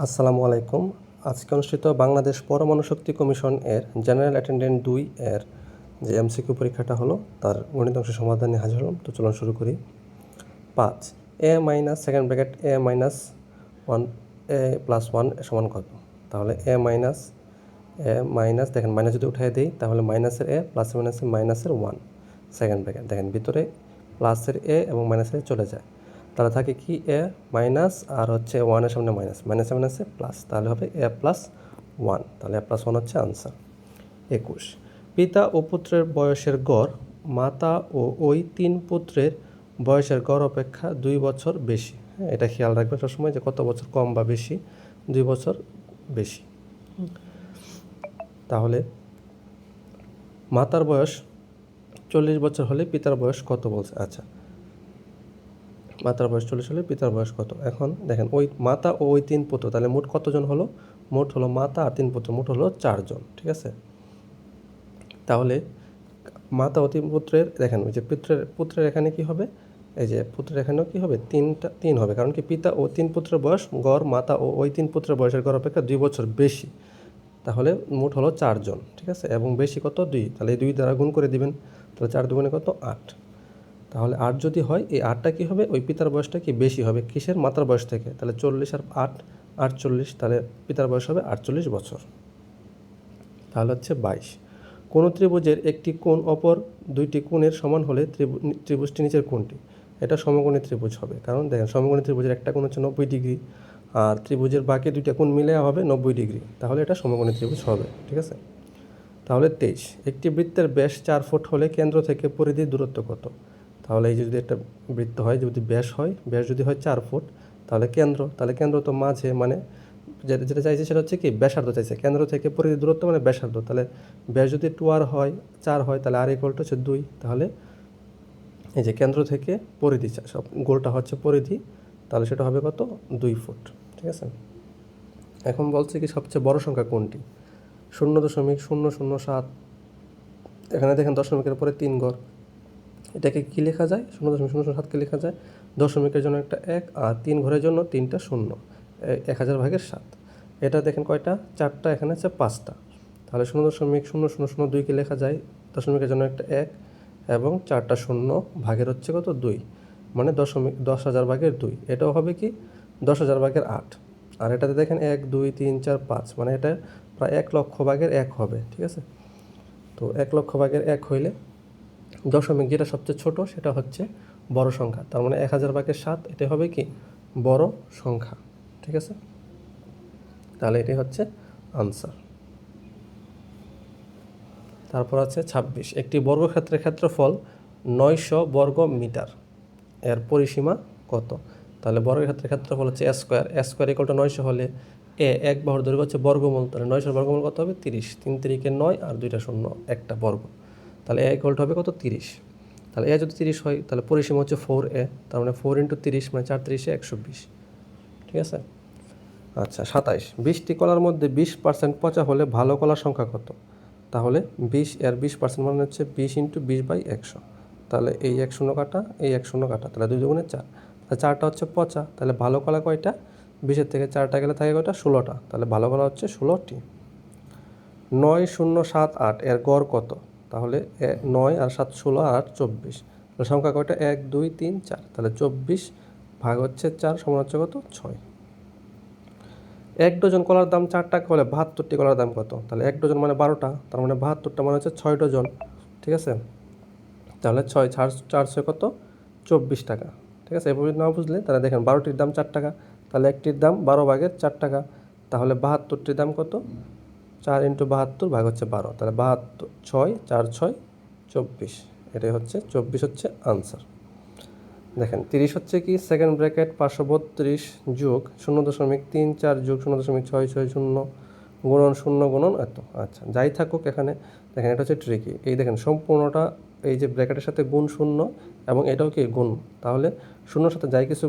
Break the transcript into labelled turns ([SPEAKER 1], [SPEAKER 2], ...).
[SPEAKER 1] আসসালামু আলাইকুম। আজকে অনুষ্ঠিত বাংলাদেশ পরমাণু শক্তি কমিশন এর জেনারেল অ্যাটেন্ডেন্ট দুই এর যে এমসিকিউ পরীক্ষাটা হলো, তার গণিত অংশ সমাধান হাজির হলাম। তো চলুন শুরু করি। পাঁচ, A minus second bracket A minus one, A plus one সমান কত? তাহলে এ মাইনাস এ মাইনাস, দেখেন মাইনাস যদি উঠাই দিই, তাহলে মাইনাসের এ প্লাস মাইনাসের মাইনাসের ওয়ান, সেকেন্ড ব্র্যাকেট। দেখেন ভিতরে প্লাসের এ এবং মাইনাসের চলে যায়। তাহলে থাকে কি? এ মাইনাস আর হচ্ছে ওয়ানের সামনে মাইনাস মাইনাসে মাইনাসে প্লাস তাহলে হবে এ প্লাস ওয়ান তাহলে এ প্লাস ওয়ান হচ্ছে আনসার একুশ। পিতা ও পুত্রের বয়সের গড়, মাতা ও ওই তিন পুত্রের বয়সের গড় অপেক্ষা দুই বছর বেশি। হ্যাঁ এটা খেয়াল রাখবেন সবসময় যে কত বছর কম বা বেশি, দুই বছর বেশি। তাহলে মাতার বয়স চল্লিশ বছর হলে পিতার বয়স কত বলছে? আচ্ছা মাতার বয়স চল্লিশ হলে পিতার বয়স কত? এখন দেখেন, ওই মাতা ও ওই তিন পুত্র, তাহলে মোট কতজন হলো? মোট হলো মাতা আর তিন পুত্র, মোট হলো চারজন, ঠিক আছে? তাহলে মাতা ও তিন পুত্রের, দেখেন, ওই যে পুত্রের পুত্রের এখানে কি হবে? এই যে পুত্রের এখানেও কি হবে? তিনটা, তিন হবে, কারণ কি পিতা ও তিন পুত্রের বয়স গড়, মাতা ও ওই তিন পুত্রের বয়সের গড় অপেক্ষা দুই বছর বেশি। তাহলে মোট হলো চারজন, ঠিক আছে? এবং বেশি কত? দুই। তাহলে এই দুই দ্বারা গুণ করে দিবেন, তাহলে চার দুগুণে কত? আট। তাহলে আট যদি হয়, এই আটটা কী হবে? ওই পিতার বয়সটা কি বেশি হবে? কিসের মাতার বয়স থেকে? তাহলে চল্লিশ আর আট, আটচল্লিশ, তাহলে পিতার বয়স হবে আটচল্লিশ বছর। তাহলে হচ্ছে বাইশ। কোনো ত্রিভুজের একটি কোণ অপর দুইটি কোণের সমান হলে ত্রিভু ত্রিভুজটি নিচের কোণটি? এটা সমকোণী ত্রিভুজ হবে। কারণ দেখেন, সমকোণী ত্রিভুজের একটা কোণ হচ্ছে নব্বই ডিগ্রি, আর ত্রিভুজের বাকি দুইটা কোণ মিলে হবে নব্বই ডিগ্রি। তাহলে এটা সমকোণী ত্রিভুজ হবে, ঠিক আছে? তাহলে তেইশ। একটি বৃত্তের ব্যাস চার ফুট হলে কেন্দ্র থেকে পরিধির দূরত্ব কত? তাহলে এই যদি একটা বৃত্ত হয়, যদি ব্যাস হয়, ব্যাস যদি হয় চার ফুট, তাহলে কেন্দ্র তাহলে কেন্দ্র তো মাঝে মানে যেটা যেটা চাইছে সেটা হচ্ছে কি, ব্যাসার্ধ চাইছে। কেন্দ্র থেকে পরিধি দূরত্ব মানে ব্যাসার্ধ, তাহলে ব্যাস যদি টু আর হয়, চার হয়, তাহলে আর ইকুয়ালটা হচ্ছে দুই, তাহলে এই যে কেন্দ্র থেকে পরিধি সব গোলটা হচ্ছে পরিধি, তাহলে সেটা হবে কত? দুই ফুট, ঠিক আছে? এখন বলছে কি সবচেয়ে বড় সংখ্যা কোনটি? শূন্য দশমিক শূন্য শূন্য সাত, এখানে দেখেন দশমিকের পরে তিন ঘর এটাকে কী লেখা যায়? শূন্য দশমিক শূন্য শূন্য সাতকে লেখা যায়। দশমিকের জন্য একটা এক আর তিন ঘরের জন্য তিনটা শূন্য। এক হাজার ভাগের সাত। এটা দেখেন কয়টা? চারটা, এখানে আছে পাঁচটা। তাহলে শূন্য দশমিক শূন্য শূন্য শূন্য দুইকে লেখা যায়? দশমিকের জন্য একটা এক এবং চারটা শূন্য ভাগের হচ্ছে কত? দুই। মানে দশমিক, দশ হাজার ভাগের দুই। এটাও হবে কি? দশ হাজার ভাগের আট। আর এটাতে দেখেন এক, দুই, তিন, চার, পাঁচ। মানে এটা প্রায় এক লক্ষ ভাগের এক হবে। ঠিক আছে? তো এক লক্ষ ভাগের এক হইলে দশমিক যেটা সবচেয়ে ছোট, সেটা হচ্ছে বড় সংখ্যা। তার মানে এক হাজার ভাগের সাত এটা হবে কি? বড় সংখ্যা। ঠিক আছে? তাহলে এটাই হচ্ছে আনসার তারপর আছে ছাব্বিশ। একটি বর্গক্ষেত্রের ক্ষেত্রফল নয়শো বর্গ মিটার এর পরিসীমা কত? তাহলে বর্গক্ষেত্রের ক্ষেত্রফল হচ্ছে স্কোয়ার স্কোয়ার ইকলটা নয়শো হলে এ এক বাহুর দৈর্ঘ্য হচ্ছে বর্গমূল। তাহলে নয়শোর বর্গমূল কত হবে? তিরিশ। তিন তিরিকে নয় আর দুইটা শূন্য। একটা বর্গ। তাহলে এ ইকুয়ালটা হবে কত? তিরিশ। তাহলে এ যদি তিরিশ হয়, তাহলে পরিসীমা হচ্ছে ফোর এ তার মানে ফোর ইন্টু তিরিশ মানে চার তিরিশে একশো বিশ। ঠিক আছে? আচ্ছা সাতাইশ। বিশটি কলার মধ্যে বিশ পার্সেন্ট পচা হলে ভালো কলার সংখ্যা কত? তাহলে বিশ, এর বিশ পার্সেন্ট মানে হচ্ছে বিশ ইন্টু বিশ বাই একশো। তাহলে এই এক শূন্য কাটা, এই এক শূন্য কাটা, তাহলে দুই দুগুণে চার। তাহলে চারটা হচ্ছে পচা, তাহলে ভালো কলা কয়টা? বিশের থেকে চারটা গেলে থাকে কয়টা? ষোলোটা। তাহলে ভালো কলা হচ্ছে ষোলোটি। নয় শূন্য সাত আট, এর গড় কত? তাহলে নয় আর সাত ষোলো আর চব্বিশ। তাহলে সংখ্যা কয়টা? এক, দুই, তিন, চার। তাহলে চব্বিশ ভাগ হচ্ছে চার সমান হচ্ছে কত? ছয়। এক ডজন কলার দাম চার টাকা হলে বাহাত্তরটি কলার দাম কত? তাহলে এক ডজন মানে বারোটা, তার মানে বাহাত্তরটা মানে হচ্ছে ছয় ডজন। ঠিক আছে? তাহলে ছয় চার চার ছয় কত? চব্বিশ টাকা। ঠিক আছে? এভাবে না বুঝলে তাহলে দেখেন বারোটির দাম চার টাকা। তাহলে একটির দাম বারো ভাগের চার টাকা। তাহলে বাহাত্তরটির দাম কত? চার ইন্টু বাহাত্তর ভাগ হচ্ছে বারো। তাহলে বাহাত্তর, ছয়, চার, ছয়, চব্বিশ। এটাই হচ্ছে, চব্বিশ হচ্ছে আনসার দেখেন, তিরিশ হচ্ছে কি? সেকেন্ড ব্র্যাকেট পাঁচশো বত্রিশ যোগ শূন্য দশমিক তিন চার যোগ শূন্য দশমিক ছয় ছয় শূন্য গুণন শূন্য গুণন এত। আচ্ছা যাই থাকুক এখানে, দেখেন এটা হচ্ছে ট্রিকি এই দেখেন, সম্পূর্ণটা এই যে ব্র্যাকেটের সাথে গুণ শূন্য এবং এটাও কি গুণ? তাহলে শূন্যর সাথে যাই কিছু